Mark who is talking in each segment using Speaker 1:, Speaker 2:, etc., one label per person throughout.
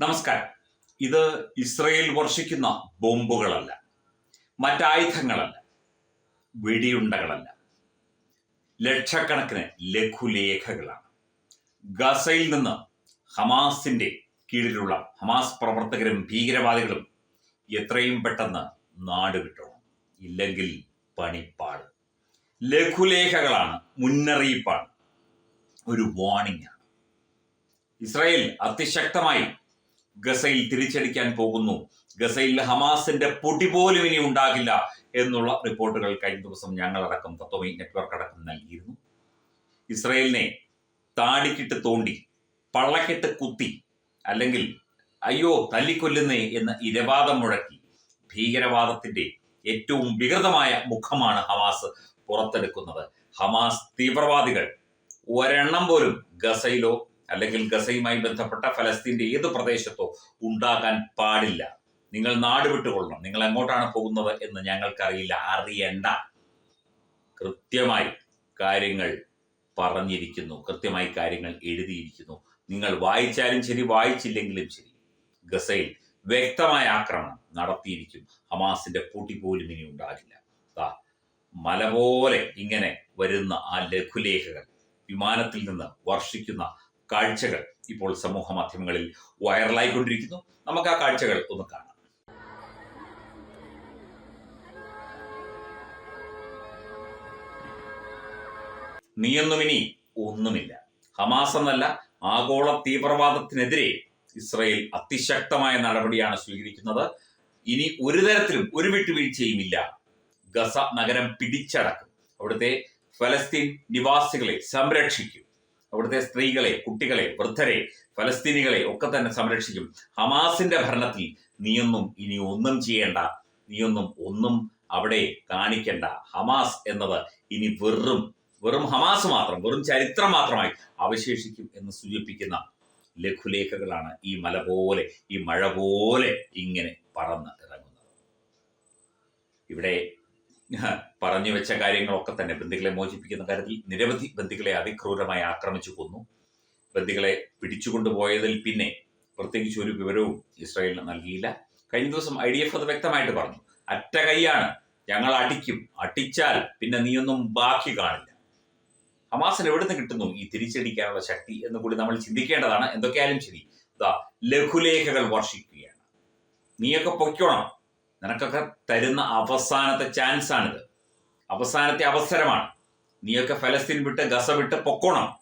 Speaker 1: നമസ്കാരം. ഇത് ഇസ്രയേൽ വർഷിക്കുന്ന ബോംബുകളല്ല മറ്റായുധങ്ങളല്ല വെടിയുണ്ടകളല്ല. ലക്ഷക്കണക്കിന് ലഘുലേഖകളാണ്. ഗസയിൽ നിന്ന് ഹമാസിന്റെ കീഴിലുള്ള ഹമാസ് പ്രവർത്തകരും ഭീകരവാദികളും എത്രയും പെട്ടെന്ന് നാട് വിട്ടോണം. ഇല്ലെങ്കിൽ പണിപ്പാട്. ലഘുലേഖകളാണ് മുന്നറിയിപ്പാണ്. ഒരു വാണിംഗ് ആണ്. ഇസ്രായേൽ അതിശക്തമായി ഗസയിൽ തിരിച്ചടിക്കാൻ പോകുന്നു. ഗസയിൽ ഹമാസിന്റെ പൊടി പോലും ഇനി ഉണ്ടാകില്ല എന്നുള്ള റിപ്പോർട്ടുകൾ കഴിഞ്ഞ ദിവസം ഞങ്ങളടക്കം തത്വമി നെറ്റ്വർക്ക് അടക്കം നൽകിയിരുന്നു. ഇസ്രയേലിനെ താടിക്കിട്ട് തോണ്ടി പള്ളക്കിട്ട് കുത്തി അല്ലെങ്കിൽ അയ്യോ തല്ലിക്കൊല്ലുന്നേ എന്ന് ഇരവാദം മുഴക്കി ഭീകരവാദത്തിന്റെ ഏറ്റവും വികൃതമായ മുഖമാണ് ഹമാസ് പുറത്തെടുക്കുന്നത്. ഹമാസ് തീവ്രവാദികൾ ഒരെണ്ണം പോലും ഗസയിലോ അല്ലെങ്കിൽ ഗസയുമായി ബന്ധപ്പെട്ട ഫലസ്തീന്റെ ഏത് പ്രദേശത്തോ ഉണ്ടാകാൻ പാടില്ല. നിങ്ങൾ നാട് വിട്ടുകൊള്ളണം. നിങ്ങൾ എങ്ങോട്ടാണ് പോകുന്നത് എന്ന് ഞങ്ങൾക്കറിയില്ല. അറിയണ്ട. കൃത്യമായി കാര്യങ്ങൾ പറഞ്ഞിരിക്കുന്നു. കൃത്യമായി കാര്യങ്ങൾ എഴുതിയിരിക്കുന്നു. നിങ്ങൾ വായിച്ചാലും ശരി വായിച്ചില്ലെങ്കിലും ശരി. ഗസയിൽ വ്യക്തമായ ആക്രമണം നടത്തിയിരിക്കും. ഹമാസിന്റെ പൂട്ടി പോലും ഇനി ഉണ്ടാകില്ല. മല പോലെ ഇങ്ങനെ വരുന്ന ആ ലഘുലേഖകൾ വിമാനത്തിൽ നിന്ന് വർഷിക്കുന്ന കാഴ്ചകൾ ഇപ്പോൾ സമൂഹ മാധ്യമങ്ങളിൽ വൈറലായിക്കൊണ്ടിരിക്കുന്നു. നമുക്ക് ആ കാഴ്ചകൾ ഒന്ന് കാണാം. നീയൊന്നും ഇനി ഒന്നുമില്ല. ഹമാസ് എന്നല്ല ആഗോള തീവ്രവാദത്തിനെതിരെ ഇസ്രയേൽ അതിശക്തമായ നടപടിയാണ് സ്വീകരിക്കുന്നത്. ഇനി ഒരു തരത്തിലും ഒരു വിട്ടുവീഴ്ചയും ഇല്ല. ഗസ നഗരം പിടിച്ചടക്കും. അവിടുത്തെ ഫലസ്തീൻ നിവാസികളെ സംരക്ഷിക്കും. അവിടുത്തെ സ്ത്രീകളെ കുട്ടികളെ വൃദ്ധരെ ഫലസ്തീനികളെ ഒക്കെ തന്നെ സംരക്ഷിക്കും. ഹമാസിന്റെ ഭരണത്തിൽ നീയൊന്നും ഇനി ഒന്നും ചെയ്യേണ്ട നീയൊന്നും ഒന്നും അവിടെ കാണിക്കേണ്ട. ഹമാസ് എന്നത് ഇനി വെറും വെറും ഹമാസ് മാത്രം വെറും ചരിത്രം മാത്രമായി അവശേഷിക്കും എന്ന് സൂചിപ്പിക്കുന്ന ലഘുലേഖകളാണ് ഈ മല പോലെ ഈ മഴ പോലെ ഇങ്ങനെ പറന്ന് ഇറങ്ങുന്നത്. ഇവിടെ പറഞ്ഞു വെച്ച കാര്യങ്ങളൊക്കെ തന്നെ ബന്ധുക്കളെ മോചിപ്പിക്കുന്ന കാര്യത്തിൽ നിരവധി ബന്ധുക്കളെ അതിക്രൂരമായി ആക്രമിച്ചു കൊന്നു. ബന്ധുക്കളെ പിടിച്ചുകൊണ്ടുപോയതിൽ പിന്നെ പ്രത്യേകിച്ച് ഒരു വിവരവും ഇസ്രായേലിന് നൽകിയില്ല. കഴിഞ്ഞ ദിവസം ഐ ഡി എഫ് അത് വ്യക്തമായിട്ട് പറഞ്ഞു. അറ്റ കൈയാണ്. ഞങ്ങൾ അടിക്കും. അടിച്ചാൽ പിന്നെ നീയൊന്നും ബാക്കി കാണില്ല. ഹമാസിന് എവിടുന്ന് കിട്ടുന്നു ഈ തിരിച്ചടിക്കാനുള്ള ശക്തി എന്ന് കൂടി നമ്മൾ ചിന്തിക്കേണ്ടതാണ്. എന്തൊക്കെയായാലും ശരി. ലഘുലേഖകൾ വർഷിക്കുകയാണ്. നീയൊക്കെ പൊയ്ക്കോണം. നിനക്കൊക്കെ തരുന്ന അവസാനത്തെ ചാൻസ് ആണിത് അവസാനത്തെ അവസരമാണ്. നീയൊക്കെ ഫലസ്തീൻ വിട്ട് ഗസ വിട്ട് പൊക്കോണം.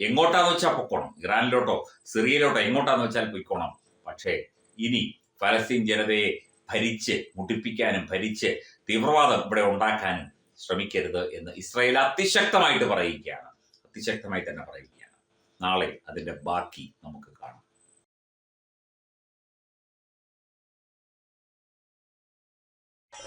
Speaker 1: എങ്ങോട്ടാന്ന് വെച്ചാൽ പൊക്കോണം. ഇറാനിലോട്ടോ സിറിയയിലോട്ടോ എങ്ങോട്ടാന്ന് വെച്ചാൽ പൊയ്ക്കോണം. പക്ഷേ ഇനി ഫലസ്തീൻ ജനതയെ ഭരിച്ച് മുടിപ്പിക്കാനും ഭരിച്ച് തീവ്രവാദം ഇവിടെ ഉണ്ടാക്കാനും ശ്രമിക്കരുത് എന്ന് ഇസ്രായേൽ അതിശക്തമായിട്ട് പറയുകയാണ്. അതിശക്തമായി തന്നെ പറയുകയാണ്. നാളെ അതിന്റെ ബാക്കി നമുക്ക് കാണാം.